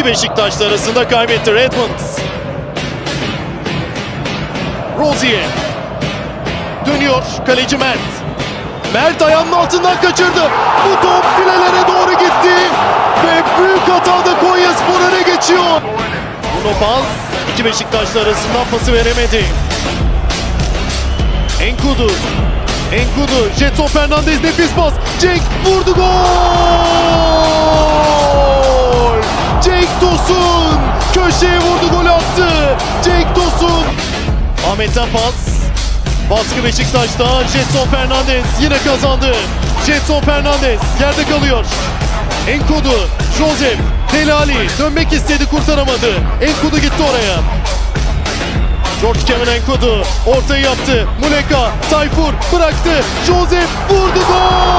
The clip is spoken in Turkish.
İki Beşiktaşlı arasında kaybetti Redmond. Rozier. Dönüyor kaleci Mert. Mert ayağının altından kaçırdı. Bu top filelere doğru gitti. Ve büyük hatada Konya Spor öne geçiyor. Bruno Paz iki Beşiktaşlı arasından pası veremedi. Enkudu. Enkudu. Jetson Fernandez nefis pas. Cenk vurdu gol. Tosun. Köşeye vurdu gol attı. Cenk Tosun. Ahmet'ten pas. Baskı Beşiktaş'ta. Jetson Fernandez yine kazandı. Jetson Fernandez yerde kalıyor. Enkudu. Joseph. Delali dönmek istedi kurtaramadı. Enkudu gitti oraya. George Kevin Enkudu ortayı yaptı. Muleka, Tayfur bıraktı. Joseph vurdu gol!